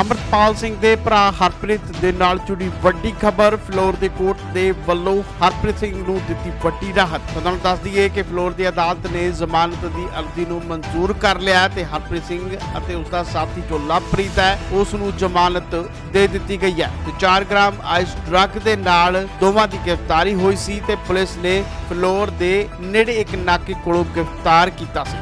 ਅਮਰਪਾਲ ਸਿੰਘ ਦੇ ਭਰਾ ਹਰਪ੍ਰੀਤ ਦੇ ਨਾਲ ਜੁੜੀ ਵੱਡੀ ਖਬਰ ਫਲੋਰ ਦੇ ਕੋਰਟ ਦੇ ਵੱਲੋਂ ਹਰਪ੍ਰੀਤ ਸਿੰਘ ਨੂੰ ਦਿੱਤੀ ਵੱਡੀ ਰਾਹਤ। ਤੁਹਾਨੂੰ ਦੱਸ ਦਈਏ ਕਿ ਫਲੋਰ ਦੀ ਅਦਾਲਤ ਨੇ ਜ਼ਮਾਨਤ ਦੀ ਅਰਜ਼ੀ ਨੂੰ ਮਨਜ਼ੂਰ ਕਰ ਲਿਆ ਤੇ ਹਰਪ੍ਰੀਤ ਸਿੰਘ ਅਤੇ ਉਸ ਦਾ ਸਾਥੀ ਜੋ ਲਵਪ੍ਰੀਤ ਹੈ, ਉਸ ਨੂੰ ਜ਼ਮਾਨਤ ਦੇ ਦਿੱਤੀ ਗਈ ਹੈ। ਤੇ 4 ਗ੍ਰਾਮ ਆਈਸ ਡਰੱਗ ਦੇ ਨਾਲ ਦੋਵਾਂ ਦੀ ਗ੍ਰਿਫਤਾਰੀ ਹੋਈ ਸੀ ਤੇ ਪੁਲਿਸ ਨੇ ਫਲੋਰ ਦੇ ਨੇੜੇ ਇੱਕ ਨਾਕੇ ਕੋਲੋਂ ਗ੍ਰਿਫਤਾਰ ਕੀਤਾ ਸੀ।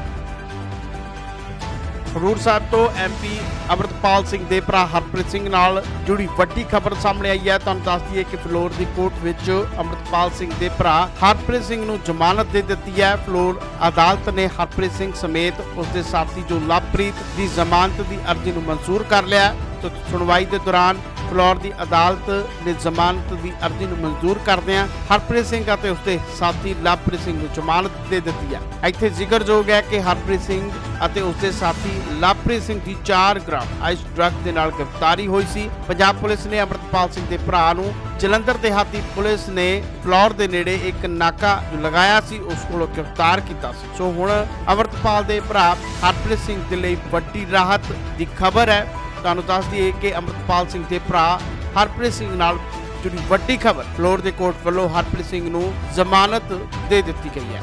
ਖਡੂਰ ਸਾਹਿਬ ਤੋਂ ਐਮਪੀ ਅਮਰਤਪਾਲ ਸਿੰਘ ਦੇ ਭਰਾ ਹਰਪ੍ਰੀਤ ਸਿੰਘ ਨਾਲ ਜੁੜੀ ਵੱਡੀ ਖਬਰ ਸਾਹਮਣੇ ਆਈ ਹੈ। ਤੁਹਾਨੂੰ ਦੱਸ ਦਈਏ ਕਿ ਫਲੋਰ ਦੀ ਕੋਰਟ ਵਿੱਚ ਅਮਰਤਪਾਲ ਸਿੰਘ ਦੇ ਭਰਾ ਹਰਪ੍ਰੀਤ ਸਿੰਘ ਨੂੰ ਜ਼ਮਾਨਤ ਦੇ ਦਿੱਤੀ ਹੈ। ਫਲੋਰ ਅਦਾਲਤ ਨੇ ਹਰਪ੍ਰੀਤ ਸਿੰਘ ਸਮੇਤ ਉਸ ਦੇ ਸਾਥੀ ਜੋ ਲਵਪ੍ਰੀਤ ਦੀ ਜ਼ਮਾਨਤ ਦੀ ਅਰਜ਼ੀ ਨੂੰ ਮਨਜ਼ੂਰ ਕਰ ਲਿਆ ਤੇ ਸੁਣਵਾਈ ਦੇ ਦੌਰਾਨ ਫਲੋਰ ਦੀ ਅਦਾਲਤ ਨੇ ਜ਼ਮਾਨਤ ਦੀ ਅਰਜ਼ੀ ਨੂੰ ਮਨਜ਼ੂਰ ਕਰਦਿਆਂ ਹਰਪ੍ਰੀਤ ਸਿੰਘ ਅਤੇ ਉਸਦੇ ਸਾਥੀ ਲਵਪ੍ਰੀਤ ਸਿੰਘ ਨੂੰ ਜ਼ਮਾਨਤ ਦੇ ਦਿੱਤੀ ਹੈ। ਇੱਥੇ ਜ਼ਿਕਰਯੋਗ ਹੈ ਕਿ ਹਰਪ੍ਰੀਤ ਸਿੰਘ ਅਤੇ ਉਸਦੇ ਸਾਥੀ ਲਵਪ੍ਰੀਤ ਸਿੰਘ ਦੀ 4 ਗ੍ਰਾਮ ਆਈਸ ਡਰੱਗ ਦੇ ਨਾਲ ਗ੍ਰਿਫਤਾਰੀ ਹੋਈ ਸੀ। ਪੰਜਾਬ ਪੁਲਿਸ ਨੇ ਅਮਰਤਪਾਲ ਸਿੰਘ ਦੇ ਭਰਾ ਨੂੰ ਜਲੰਧਰ ਦੇਹਾਤੀ ਪੁਲਿਸ ਨੇ ਫਲੋਰ ਦੇ ਨੇੜੇ ਇੱਕ ਨਾਕਾ ਲਗਾਇਆ ਸੀ, ਉਸ ਕੋਲੋਂ ਗ੍ਰਿਫਤਾਰ ਕੀਤਾ ਸੀ। ਸੋ ਹੁਣ ਅਮਰਤਪਾਲ ਦੇ ਭਰਾ ਹਰਪ੍ਰੀਤ ਸਿੰਘ ਦੇ ਲਈ ਵੱਡੀ ਰਾਹਤ ਦੀ ਖਬਰ ਹੈ। ਤੁਹਾਨੂੰ ਦੱਸ ਦਈਏ ਕਿ ਅਮਰਤਪਾਲ ਸਿੰਘ ਦੇ ਭਰਾ ਹਰਪ੍ਰੀਤ ਸਿੰਘ ਨਾਲ ਜੁੜੀ ਵੱਡੀ ਖਬਰ ਫਲੋਰ ਦੇ ਕੋਰਟ ਵੱਲੋਂ ਹਰਪ੍ਰੀਤ ਸਿੰਘ ਨੂੰ ਜ਼ਮਾਨਤ ਦੇ ਦਿੱਤੀ ਗਈ ਹੈ।